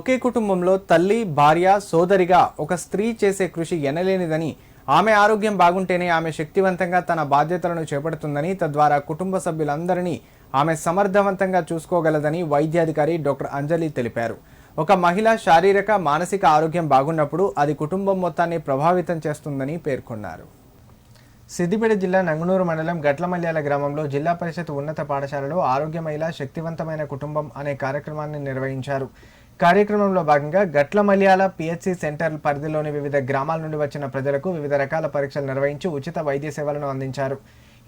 ఒకే కుటుంబంలో తల్లి భార్య సోదరిగా ఒక స్త్రీ చేసే కృషి ఎనలేనిదని ఆమె ఆరోగ్యం బాగుంటేనే ఆమె శక్తివంతంగా తన బాధ్యతలను చేపడుతుందని తద్వారా కుటుంబ సభ్యులందరినీ ఆమె సమర్థవంతంగా చూసుకోగలదని వైద్యాధికారి డాక్టర్ అంజలి తెలిపారు. ఒక మహిళ శారీరక మానసిక ఆరోగ్యం బాగున్నప్పుడు అది కుటుంబం మొత్తాన్ని ప్రభావితం చేస్తుందని పేర్కొన్నారు. సిద్దిపేట జిల్లా నంగునూరు మండలం గట్లమల్యాల గ్రామంలో జిల్లా పరిషత్ ఉన్నత పాఠశాలలో ఆరోగ్యమైన శక్తివంతమైన కుటుంబం అనే కార్యక్రమాన్ని నిర్వహించారు. కార్యక్రమంలో భాగంగా గట్ల మలయాళ పిహెచ్సి సెంటర్ పరిధిలోని వివిధ గ్రామాల నుండి వచ్చిన ప్రజలకు వివిధ రకాల పరీక్షలు నిర్వహించి ఉచిత వైద్య సేవలను అందించారు.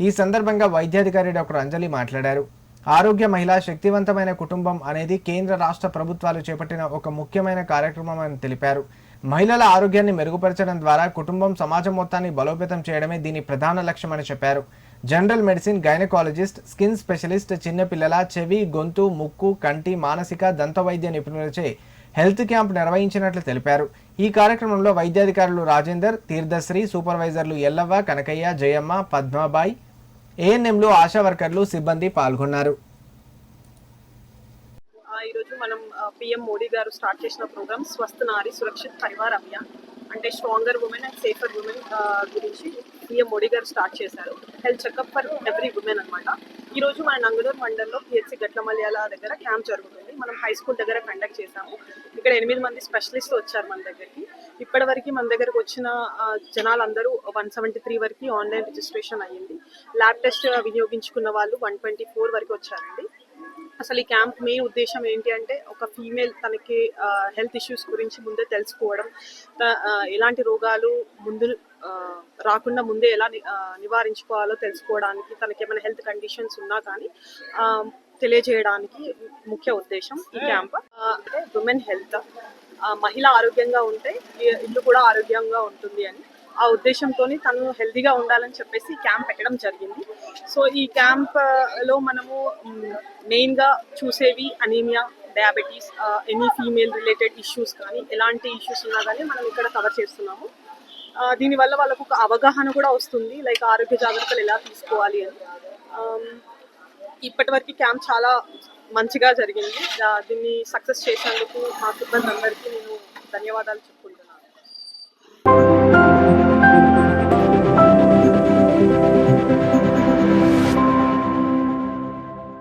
ఈ సందర్భంగా వైద్యాధికారి డాక్టర్ అంజలి మాట్లాడారు. ఆరోగ్య మహిళ శక్తివంతమైన కుటుంబం అనేది కేంద్ర రాష్ట్ర ప్రభుత్వాలు చేపట్టిన ఒక ముఖ్యమైన కార్యక్రమం అని తెలిపారు. మహిళల ఆరోగ్యాన్ని మెరుగుపరచడం ద్వారా కుటుంబం సమాజం మొత్తాన్ని బలోపేతం చేయడమే దీని ప్రధాన లక్ష్యమని చెప్పారు. General medicine gynaecologist skin specialist చిన్నపిల్లల చెవి గొంతు ముక్కు కంటి మానసిక దంత వైద్య నిపుణులచే హెల్త్ క్యాంప్ నిర్వహించినట్లు తెలిపారు. ఈ కార్యక్రమంలో వైద్యాధికారులు రాజేందర్ తీర్థశ్రీ సూపర్వైజర్లు ఎల్లవ్వ కనకయ్య జయమ్మ పద్మాబాయ్ ఏఎన్ఎంలు ఆశా వర్కర్లు సిబ్బంది పాల్గొన్నారు. ఆ, ఈరోజు మనం పిఎం మోడీ గారు స్టార్ట్ చేసిన ప్రోగ్రామ్ స్వస్థ నారి సురక్షిత్ పరివార్ అభియాన్. అంటే stronger women and safer women గురించి పిఎం మోడీ గారు స్టార్ట్ చేశారు. Health checkup for every women అనమాట ఈ రోజు మన నంగనూరు మండలంలో పిహెచ్సి గట్లమల్యాల దగ్గర క్యాంప్ జరుగుతుంది. మనం హై స్కూల్ దగ్గర కండక్ట్ చేశాము. ఇక్కడ ఎనిమిది మంది స్పెషలిస్ట్ వచ్చారు మన దగ్గరికి. ఇప్పటి వరకు మన దగ్గరకు వచ్చిన జనాలందరూ వన్ సెవెంటీ త్రీ వరకు ఆన్లైన్ రిజిస్ట్రేషన్ అయ్యింది. ల్యాబ్ టెస్ట్ వినియోగించుకున్న వాళ్ళు వన్ ట్వంటీ ఫోర్ వరకు వచ్చారండి. అసలు ఈ క్యాంప్ మెయిన్ ఉద్దేశం ఏంటి అంటే ఒక ఫీమేల్ తనకి హెల్త్ ఇష్యూస్ గురించి ముందే తెలుసుకోవడం ఎలాంటి రోగాలు ముందు రాకుండా ముందే ఎలా నివారించుకోవాలో తెలుసుకోవడానికి తనకి ఏమైనా హెల్త్ కండిషన్స్ ఉన్నా కానీ తెలియజేయడానికి ముఖ్య ఉద్దేశం ఈ క్యాంప్. అంటే ఉమెన్ హెల్త్ మహిళ ఆరోగ్యంగా ఉంటే ఇల్లు కూడా ఆరోగ్యంగా ఉంటుంది అని ఆ ఉద్దేశంతో తను హెల్తీగా ఉండాలని చెప్పేసి ఈ క్యాంప్ పెట్టడం జరిగింది. సో ఈ క్యాంప్లో మనము మెయిన్గా చూసేవి anaemia diabetes any female related issues కానీ ఎలాంటి ఇష్యూస్ ఉన్నా కానీ మనం ఇక్కడ కవర్ చేస్తున్నాము. దీనివల్ల వాళ్ళకు ఒక అవగాహన కూడా వస్తుంది లైక్ ఆరోగ్య జాగ్రత్తలు ఎలా తీసుకోవాలి అని. ఇప్పటి వరకు క్యాంప్ చాలా మంచిగా జరిగింది. దీన్ని సక్సెస్ చేసేందుకు మా సిబ్బంది అందరికీ నేను ధన్యవాదాలు చెప్పుకుంటున్నాను.